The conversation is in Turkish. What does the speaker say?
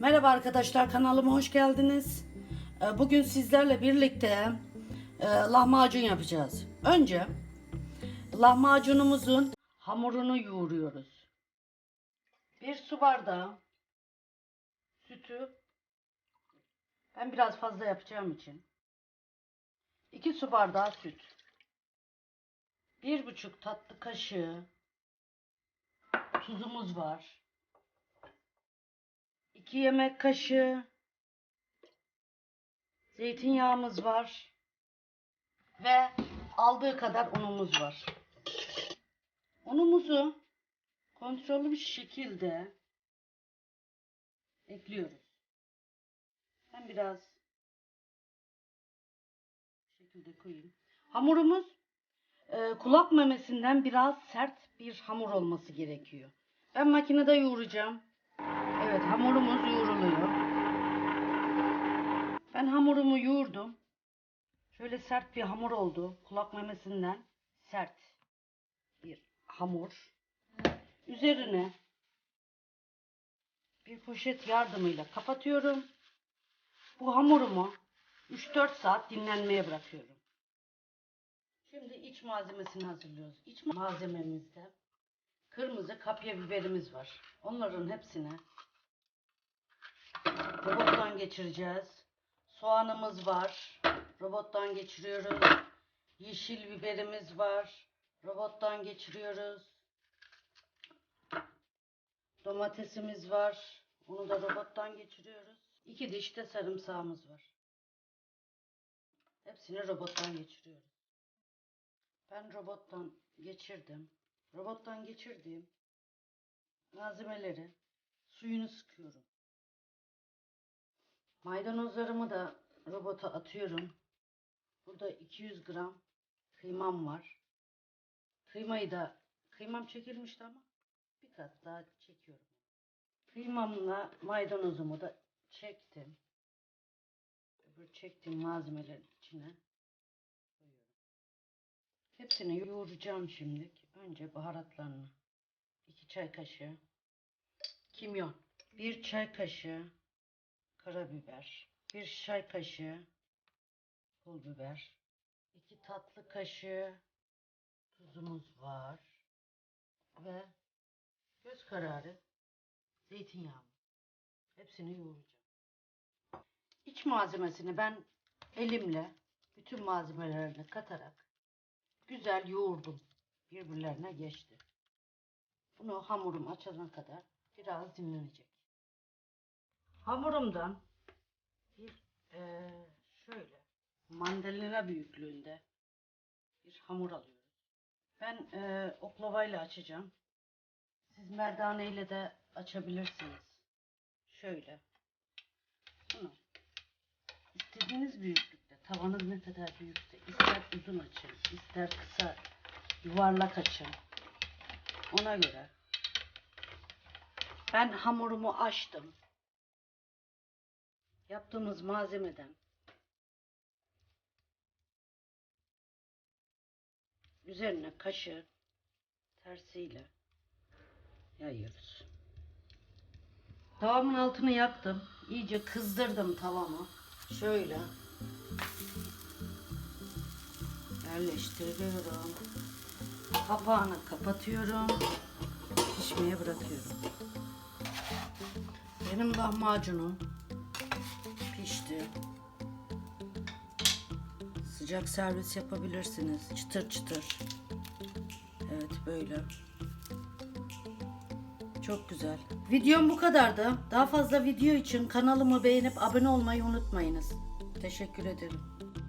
Merhaba arkadaşlar kanalıma hoş geldiniz. Ee, Bugün sizlerle birlikte e, lahmacun yapacağız. Önce lahmacunumuzun hamurunu yoğuruyoruz. Bir su bardağı sütü ben biraz fazla yapacağım için 2 su bardağı süt. Bir buçuk tatlı kaşığı tuzumuz var. 2 yemek kaşığı zeytinyağımız var. Ve aldığı kadar unumuz var. Unumuzu kontrollü bir şekilde ekliyoruz. Ben biraz bu şekilde koyayım. Hamurumuz e, kulak memesinden biraz sert bir hamur olması gerekiyor. Ben makinede yoğuracağım. Evet hamurumuz yoğruluyor. Ben hamurumu yoğurdum. Şöyle sert bir hamur oldu. Kulak memesinden sert bir hamur. Üzerine bir poşet yardımıyla kapatıyorum. Bu hamurumu 3-4 saat dinlenmeye bırakıyorum. Şimdi iç malzemesini hazırlıyoruz. İç malzememizde kırmızı kapya biberimiz var. Onların hepsini robottan geçireceğiz. Soğanımız var. Robottan geçiriyoruz. Yeşil biberimiz var. Robottan geçiriyoruz. Domatesimiz var. Onu da robottan geçiriyoruz. İki diş de sarımsağımız var. Hepsini robottan geçiriyoruz. Ben robottan geçirdim. Robottan geçirdiğim malzemeleri suyunu sıkıyorum. Maydanozlarımı da robota atıyorum. Burada 200 gram kıymam var. Kıymayı da kıymam çekilmişti ama bir kat daha çekiyorum. Kıymamla maydanozumu da çektim. Öbür çektiğim malzemelerin içine koyuyorum. Hepsini yoğuracağım şimdi. Önce baharatlarını. 2 çay kaşığı kimyon. 1 çay kaşığı karabiber. 1 çay kaşığı pul biber. 2 tatlı kaşığı tuzumuz var. Ve göz kararı zeytinyağı. Hepsini yoğuracağım. İç malzemesini ben elimle bütün malzemelerini katarak güzel yoğurdum. Birbirlerine geçti. Bunu hamurum açana kadar biraz dinlenecek. Hamurumdan bir eee, şöyle mandalina büyüklüğünde bir hamur alıyoruz. Ben eee oklavayla açacağım. Siz merdane ile de açabilirsiniz. Şöyle. Bunu istediğiniz büyüklükte, tavanız ne kadar büyükse, ister uzun açın, ister kısa yuvarlak açın. Ona göre. Ben hamurumu açtım. Yaptığımız malzemeden üzerine kaşığı tersiyle yayıyoruz. Tavamın altını yaktım. İyice kızdırdım tavamı. Şöyle yerleştiriyorum. Kapağını kapatıyorum. Pişmeye bırakıyorum. Benim lahmacunum pişti. Sıcak servis yapabilirsiniz. Çıtır çıtır. Evet böyle. Çok güzel. Videom bu kadardı. Daha fazla video için kanalımı beğenip abone olmayı unutmayınız. Teşekkür ederim.